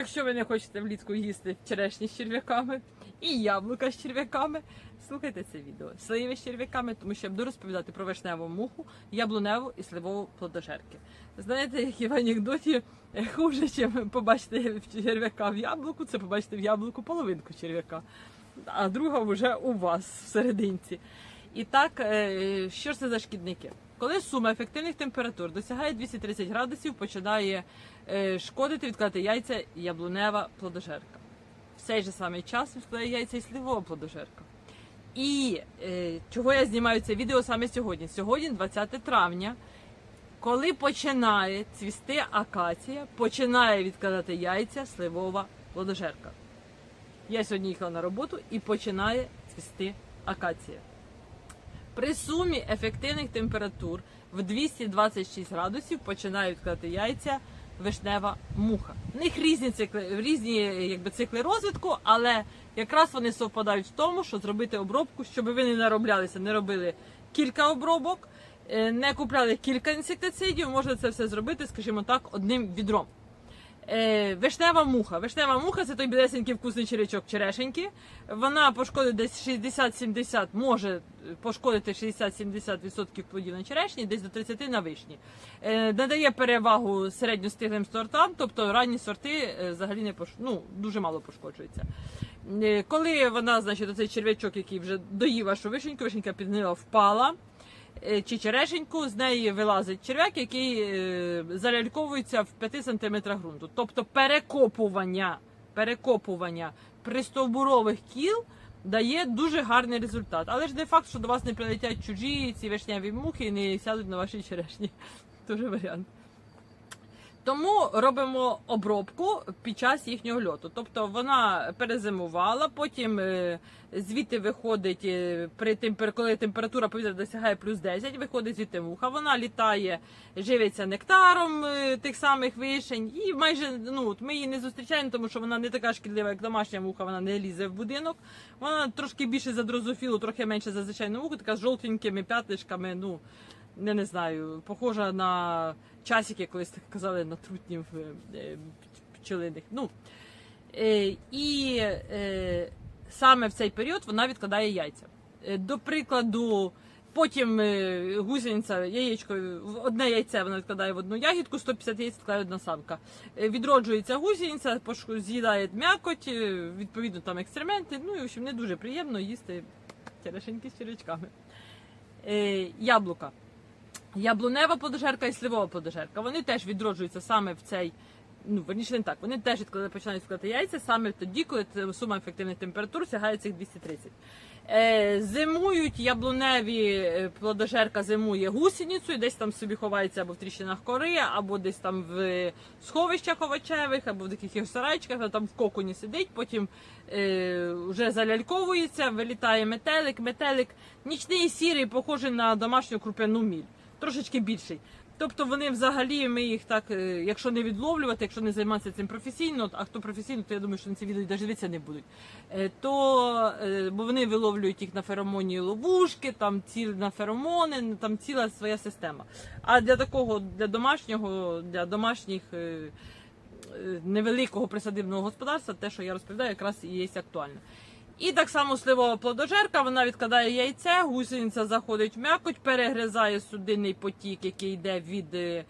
Якщо ви не хочете влітку їсти черешні з черв'яками і яблука з черв'яками, слухайте це відео. Сливи з черв'яками, тому що я буду розповідати про вишневу муху, яблуневу і сливову плодожерки. Знаєте, як і в анекдоті е, хуже, чим побачити черв'яка в яблуку, це побачити в яблуку половинку черв'яка, а друга вже у вас всерединці. І так, е, що ж це за шкідники? Коли сума ефективних температур досягає 230 градусів, починає шкодити, відкладати яйця яблунева плодожерка. В цей же самий час відкладає яйця і сливова плодожерка. І е, чого я знімаю це відео саме сьогодні? Сьогодні 20 травня, коли починає цвісти акація, починає відкладати яйця сливова плодожерка. Я сьогодні їхала на роботу і починає цвісти акація. При сумі ефективних температур в 226 градусів починає відкладати яйця вишнева муха. В них різні цикли, різні якби, цикли розвитку, але якраз вони совпадають в тому, що зробити обробку, щоб ви не нароблялися, не робили кілька обробок, е, не купляли кілька інсектицидів, можна це все зробити, скажімо так, одним відром. Е, вишнева муха. Вишнева муха це той білесенький вкусний черечок черешеньки. Вона пошкодить десь 60-70, може пошкодити 60-70% плодів на черешні, десь до 30 на вишні. Е, надає перевагу середньостиглим сортам, тобто ранні сорти е, взагалі не пош... ну, дуже мало пошкоджуються. Е, коли вона, значить, оцей черв'ячок, який вже доїв вашу вишеньку, вишенька підгнила, впала. Е, Чи черешеньку, з неї вилазить черв'як, який е, заляльковується в 5 см ґрунту. Тобто перекопування, перекопування пристовбурових кіл дає дуже гарний результат. Але ж не факт, що до вас не прилетять чужі ці вишняві мухи і не сядуть на ваші черешні. Дуже варіант. Тому робимо обробку під час їхнього льоту. Тобто вона перезимувала, потім е, звідти виходить е, при темпер... коли температура повітря досягає плюс 10, виходить звідти муха. Вона літає, живиться нектаром е, тих самих вишень, і майже ну ми її не зустрічаємо, тому що вона не така шкідлива, як домашня муха. Вона не лізе в будинок. Вона трошки більше за дрозофілу, трохи менше за звичайну муху, така з жовтенькими п'ятишками. Ну не, не знаю, похожа на часики, колись так казали, на трутнів е, пчелиних. Ну, е, і е, саме в цей період вона відкладає яйця. До прикладу, потім гусениця яєчко, одне яйце вона відкладає в одну ягідку, 150 яєць відкладає одна самка. Відроджується гусениця, з'їдає м'якоть, відповідно там екстременти. Ну і в общем, не дуже приємно їсти черешеньки з червячками. Яблука. Яблунева плодожерка і сливова плодожерка. Вони теж відроджуються саме в цей. Ну, верніше не так. Вони теж відкладають, починають відкладати яйця саме тоді, коли сума ефективних температур сягає цих 230. Е, зимують яблуневі е, плодожерка зимує гусеницю, і десь там собі ховається або в тріщинах кори, або десь там в сховищах овочевих, або в якихось сарайчиках, там в коконі сидить, потім е, вже заляльковується, вилітає метелик. Метелик нічний і сірий, похожий на домашню крупяну міль, трошечки більший. Тобто вони взагалі ми їх так, е, якщо не відловлювати, якщо не займатися цим професійно, а хто професійно, то я думаю, що на ці відео навіть дивитися не будуть. Е, То е, бо вони виловлюють їх на феромонні ловушки, там ціл на феромони, там ціла своя система. А для такого, для домашнього, для домашніх невеликого присадибного господарства, те, що я розповідаю, якраз і є актуально. І так само сливова плодожерка, вона відкладає яйце, гусениця заходить в м'якоть, перегризає судинний потік, який йде від е,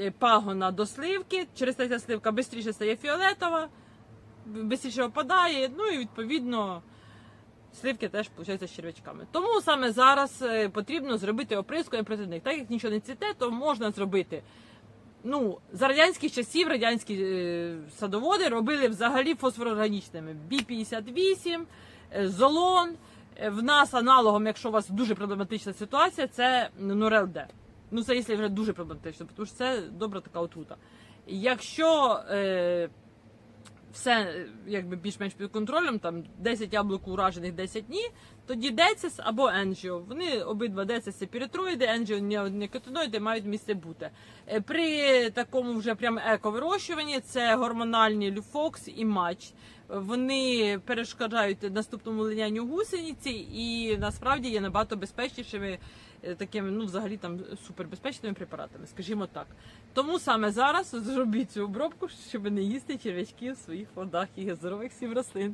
е, пагона до сливки. Через це ця сливка швидше стає фіолетова, швидше опадає, ну і відповідно сливки теж получаються з червячками. Тому саме зараз е, потрібно зробити оприскування проти них. Так як нічого не цвіте, то можна зробити. Ну, за радянських часів радянські е, садоводи робили взагалі фосфорорганічними. Бі-58, е, золон. Е, в нас аналогом, якщо у вас дуже проблематична ситуація, це Нурел Д. Ну, це якщо вже дуже проблематично, тому що це добра така отрута. Якщо е, все е, якби більш-менш під контролем, там 10 яблук уражених 10 дні, тоді децис або енжіо. Вони обидва децис це піритроїди, енжіо неокотиноїди мають місце бути. Е, При такому вже прям ековирощуванні це гормональні люфокс і матч. Вони перешкоджають наступному линянню гусениці і насправді є набагато безпечнішими такими, ну взагалі там супербезпечними препаратами, скажімо так. Тому саме зараз зробіть цю обробку, щоб не їсти черв'ячки в своїх водах і здорових сім рослин.